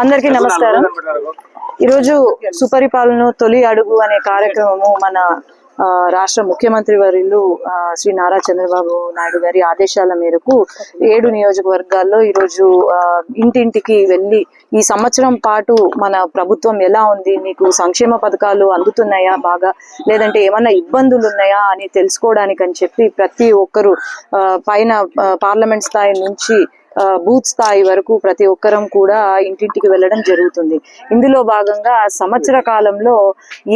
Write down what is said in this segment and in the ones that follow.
అందరికీ నమస్కారం. ఈరోజు సుపరిపాలన తొలి అడుగు అనే కార్యక్రమము మన ఆ, రాష్ట్ర ముఖ్యమంత్రి వర్యులు శ్రీ నారా చంద్రబాబు నాయుడు గారి ఆదేశాల మేరకు ఏడు నియోజకవర్గాల్లో ఈరోజు ఆ, ఇంటింటికి వెళ్ళి ఈ సంవత్సరం పాటు మన ప్రభుత్వం ఎలా ఉంది? మీకు సంక్షేమ పథకాలు అందుతున్నాయా బాగా? లేదంటే ఏమన్నా ఇబ్బందులు ఉన్నాయా అని తెలుసుకోవడానికి అని చెప్పి ప్రతి ఒక్కరు ఆ, పైన పార్లమెంట్ స్థాయి నుంచి బూత్ స్థాయి వరకు ప్రతి ఒక్కరం కూడా ఇంటింటికి వెళ్ళడం జరుగుతుంది. ఇందులో భాగంగా సంవత్సర కాలంలో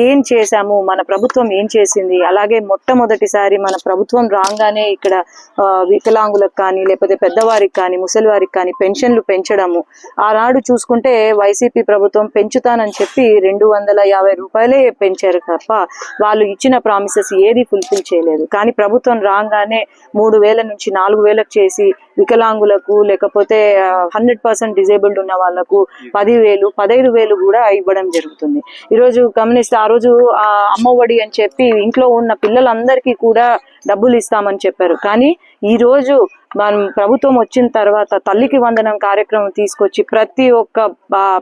ఏం చేశాము మన ప్రభుత్వం ఏం చేసింది అలాగే మొట్టమొదటిసారి మన ప్రభుత్వం రాగానే ఇక్కడ ఆ, వికలాంగులకు కానీ లేకపోతే పెద్దవారికి కానీ ముసలి వారికి కానీ పెన్షన్లు పెంచడము. ఆనాడు చూసుకుంటే వైసీపీ ప్రభుత్వం పెంచుతానని చెప్పి రెండు వందల యాభై రూపాయలే పెంచారు తప్ప వాళ్ళు ఇచ్చిన ప్రామిసెస్ ఏది ఫుల్ఫిల్ చేయలేదు. కానీ ప్రభుత్వం రాగానే మూడు వేల నుంచి నాలుగు వేలకు చేసి వికలాంగులకు లేకపోతే హండ్రెడ్ పర్సెంట్ డిజేబుల్డ్ ఉన్న వాళ్ళకు పదివేలు పదహైదు వేలు కూడా ఇవ్వడం జరుగుతుంది. ఈరోజు గమనిస్తే ఆ రోజు ఆ అమ్మఒడి అని చెప్పి ఇంట్లో ఉన్న పిల్లలందరికీ కూడా డబ్బులు ఇస్తామని చెప్పారు. కానీ ఈ రోజు మనం ప్రభుత్వం వచ్చిన తర్వాత తల్లికి వందనం కార్యక్రమం తీసుకొచ్చి ప్రతి ఒక్క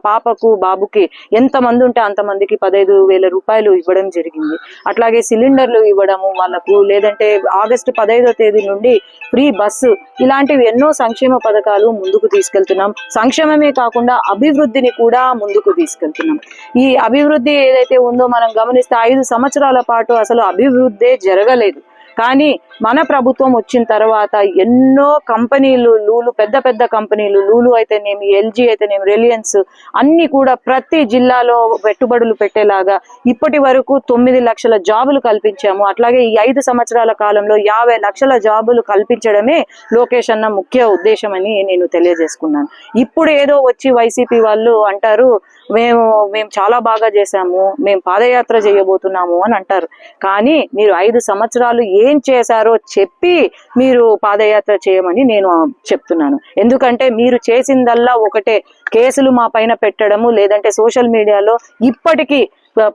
పాపకు బాబుకి ఎంత మంది ఉంటే అంతమందికి పదహైదు వేల రూపాయలు ఇవ్వడం జరిగింది. అట్లాగే సిలిండర్లు ఇవ్వడము వాళ్ళకు లేదంటే ఆగస్టు పదహైదో తేదీ నుండి ఫ్రీ బస్సు ఇలాంటివి ఎన్నో సంక్షేమ పథకాలు ముందుకు తీసుకెళ్తున్నాం. సంక్షేమమే కాకుండా అభివృద్ధిని కూడా ముందుకు తీసుకెళ్తున్నాం. ఈ అభివృద్ధి ఏదైతే ఉందో మనం గమనిస్తే ఐదు సంవత్సరాల పాటు అసలు అభివృద్ధే జరగలేదు. కానీ మన ప్రభుత్వం వచ్చిన తర్వాత ఎన్నో కంపెనీలు లూలు పెద్ద పెద్ద కంపెనీలు లూలు అయితేనేమి ఎల్జీ అయితేనేమి రిలయన్స్ అన్ని కూడా ప్రతి జిల్లాలో పెట్టుబడులు పెట్టేలాగా ఇప్పటి వరకు తొమ్మిది లక్షల జాబులు కల్పించాము. అట్లాగే ఈ ఐదు సంవత్సరాల కాలంలో యాభై లక్షల జాబులు కల్పించడమే లోకేష్ అన్న ముఖ్య ఉద్దేశం అని నేను తెలియజేసుకున్నాను. ఇప్పుడు ఏదో వచ్చి వైసీపీ వాళ్ళు అంటారు మేము మేము చాలా బాగా చేశాము. మేము పాదయాత్ర చేయబోతున్నాము అని అంటారు. కానీ మీరు ఐదు సంవత్సరాలు ఏం చేశారో చెప్పి మీరు పాదయాత్ర చేయమని నేను చెప్తున్నాను. ఎందుకంటే మీరు చేసిందల్లా ఒకటే. కేసులు మా పైన పెట్టడము లేదంటే సోషల్ మీడియాలో ఇప్పటికీ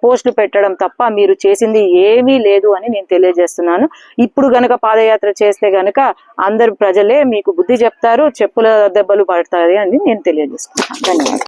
పోస్టులు పెట్టడం తప్ప మీరు చేసింది ఏమీ లేదు అని నేను తెలియజేస్తున్నాను. ఇప్పుడు గనక పాదయాత్ర చేస్తే గనక అందరు ప్రజలే మీకు బుద్ధి చెప్తారు చెప్పుల దెబ్బలు పడతాయి అని నేను తెలియజేస్తున్నాను ధన్యవాదాలు.